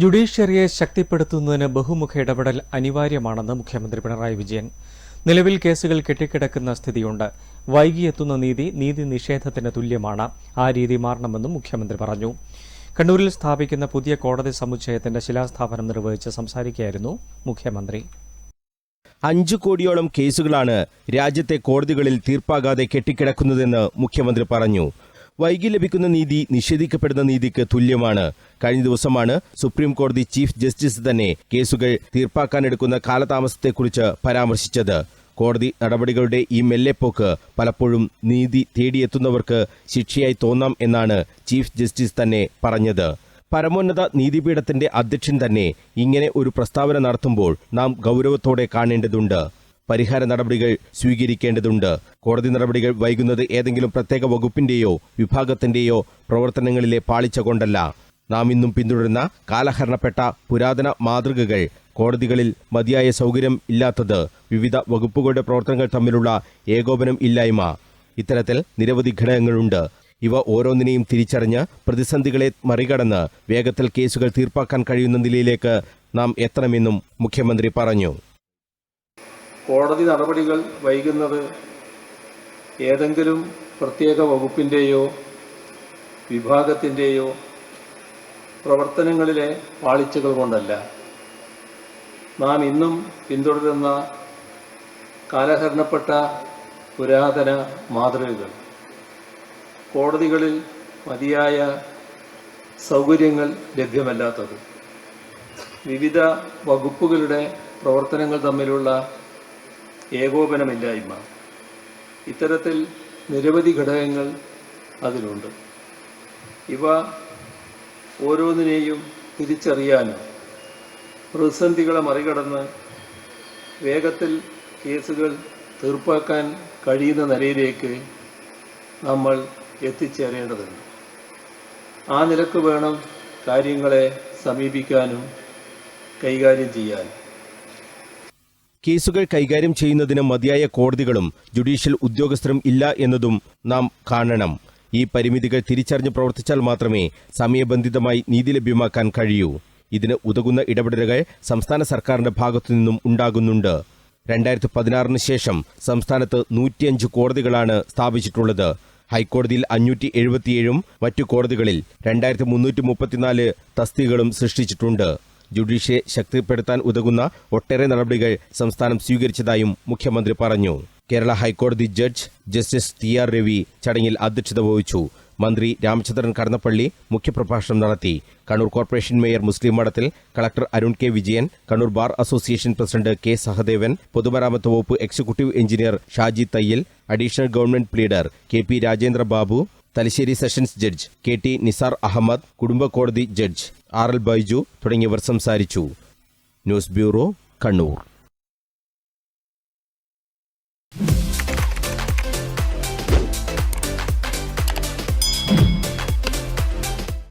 ജുഡീഷ്യറിയെ ശക്തിപ്പെടുത്തുന്നതിന് ബഹുമുഖ ഇടപെടൽ അനിവാര്യമാണെന്ന് മുഖ്യമന്ത്രി പിണറായി വിജയൻ. നിലവിൽ കേസുകൾ കെട്ടിക്കിടക്കുന്ന സ്ഥിതിയുണ്ട്. വൈകിയെത്തുന്ന നീതി നീതി നിഷേധത്തിന് തുല്യമാണ്. ആ രീതി മാറണമെന്നും മുഖ്യമന്ത്രി പറഞ്ഞു. കണ്ണൂരിൽ സ്ഥാപിക്കുന്ന പുതിയ കോടതി സമുച്ചയത്തിന്റെ ശിലാസ്ഥാപനം നിർവഹിച്ച് സംസാരിക്കുകയായിരുന്നു മുഖ്യമന്ത്രി. അഞ്ച് കോടിയോളം കേസുകളാണ് രാജ്യത്തെ കോടതികളിൽ തീർപ്പാകാതെ കെട്ടിക്കിടക്കുന്നതെന്ന് മുഖ്യമന്ത്രി പറഞ്ഞു. വൈകി ലഭിക്കുന്ന നീതി നിഷേധിക്കപ്പെടുന്ന നീതിക്ക് തുല്യമാണ്. കഴിഞ്ഞ ദിവസമാണ് സുപ്രീം കോടതി ചീഫ് ജസ്റ്റിസ് തന്നെ കേസുകൾ തീർപ്പാക്കാനെടുക്കുന്ന കാലതാമസത്തെക്കുറിച്ച് പരാമർശിച്ചത്. കോടതി നടപടികളുടെ ഈ മെല്ലെപ്പോക്ക് പലപ്പോഴും നീതി തേടിയെത്തുന്നവർക്ക് ശിക്ഷയായി തോന്നാം എന്നാണ് ചീഫ് ജസ്റ്റിസ് തന്നെ പറഞ്ഞത്. പരമോന്നത നീതിപീഠത്തിന്റെ അധ്യക്ഷൻ തന്നെ ഇങ്ങനെ ഒരു പ്രസ്താവന നടത്തുമ്പോൾ നാം ഗൗരവത്തോടെ കാണേണ്ടതുണ്ട്. പരിഹാര നടപടികൾ സ്വീകരിക്കേണ്ടതുണ്ട്. കോടതി നടപടികൾ വൈകുന്നത് ഏതെങ്കിലും പ്രത്യേക വകുപ്പിന്റെയോ വിഭാഗത്തിന്റെയോ പ്രവർത്തനങ്ങളിലെ പാളിച്ച കൊണ്ടല്ല. നാം ഇന്നും പിന്തുടരുന്ന കാലഹരണപ്പെട്ട പുരാതന മാതൃകകൾ കോടതികളിൽ മതിയായ സൗകര്യം ഇല്ലാത്തത് വിവിധ വകുപ്പുകളുടെ പ്രവർത്തനങ്ങൾ തമ്മിലുള്ള ഏകോപനം ഇല്ലായ്മ. ഇത്തരത്തിൽ നിരവധി ഘടകങ്ങളുണ്ട്. ഇവ ഓരോന്നിനെയും തിരിച്ചറിഞ്ഞ് പ്രതിസന്ധികളെ മറികടന്ന് വേഗത്തിൽ കേസുകൾ തീർപ്പാക്കാൻ കഴിയുന്ന നിലയിലേക്ക് നാം എത്തണമെന്നും മുഖ്യമന്ത്രി പറഞ്ഞു. കോടതി നടപടികൾ വൈകുന്നത് ഏതെങ്കിലും പ്രത്യേക വകുപ്പിന്റെയോ വിഭാഗത്തിന്റെയോ പ്രവർത്തനങ്ങളിലെ പാളിച്ചകൾ കൊണ്ടല്ല. നാം ഇന്നും പിന്തുടരുന്ന കാലഹരണപ്പെട്ട പുരാതന മാതൃകകൾ. കോടതികളിൽ മതിയായ സൗകര്യങ്ങൾ ലഭ്യമല്ലാത്തത്. വിവിധ വകുപ്പുകളുടെ പ്രവർത്തനങ്ങൾ തമ്മിലുള്ള ഏകോപനമില്ലായ്മ. ഇത്തരത്തിൽ നിരവധി ഘടകങ്ങൾ അതിലുണ്ട്. ഇവ ഓരോന്നിനെയും തിരിച്ചറിയാനും പ്രതിസന്ധികളെ മറികടന്ന് വേഗത്തിൽ കേസുകൾ തീർപ്പാക്കാൻ കഴിയുന്ന നിലയിലേക്ക് നമ്മൾ എത്തിച്ചേരേണ്ടതുണ്ട്. ആ നിലയ്ക്ക് വേണം കാര്യങ്ങളെ സമീപിക്കാനും കൈകാര്യം ചെയ്യാനും കേസുകൾ കൈകാര്യം ചെയ്യുന്നതിന് മതിയായ കോടതികളും ജുഡീഷ്യൽ ഉദ്യോഗസ്ഥരും ഇല്ല എന്നതും നാം കാണണം. ഈ പരിമിതികൾ തിരിച്ചറിഞ്ഞ് പ്രവർത്തിച്ചാൽ മാത്രമേ സമയബന്ധിതമായി നീതി ലഭ്യമാക്കാൻ കഴിയൂ. ഇതിന് ഉതകുന്ന ഇടപെടലുകൾ സംസ്ഥാന സർക്കാരിന്റെ ഭാഗത്തു നിന്നും ഉണ്ടാകുന്നുണ്ട്. രണ്ടായിരത്തി പതിനാറിന് ശേഷം സംസ്ഥാനത്ത് നൂറ്റിയഞ്ച് കോടതികളാണ് സ്ഥാപിച്ചിട്ടുള്ളത്. ഹൈക്കോടതിയിൽ അഞ്ഞൂറ്റി എഴുപത്തിയേഴും മറ്റു കോടതികളിൽ രണ്ടായിരത്തി മുന്നൂറ്റി മുപ്പത്തിനാല് തസ്തികകളും സൃഷ്ടിച്ചിട്ടുണ്ട്. ജുഡീഷ്യയെ ശക്തിപ്പെടുത്താൻ ഉതകുന്ന ഒട്ടേറെ നടപടികൾ സംസ്ഥാനം സ്വീകരിച്ചതായും മുഖ്യമന്ത്രി പറഞ്ഞു. കേരള ഹൈക്കോടതി judge justice T R Ravi ചടങ്ങിൽ അധ്യക്ഷത വഹിച്ചു. മന്ത്രി രാമചന്ദ്രൻ കടന്നപ്പള്ളി മുഖ്യപ്രഭാഷണം നടത്തി. Kannur corporation mayor Muslih Madathil collector Arun K Vijayan Kannur bar association president K Sahadevan പൊതുമരാമത്ത് വകുപ്പ് executive engineer Shaji Thayyil additional government pleader K P Rajendra Babu Thalassery sessions judge K T Nisar Ahammed കുടുംബ കോടതി judge R L Baiju തുടങ്ങിയവർ സംസാരിച്ചു. News bureau Kannur.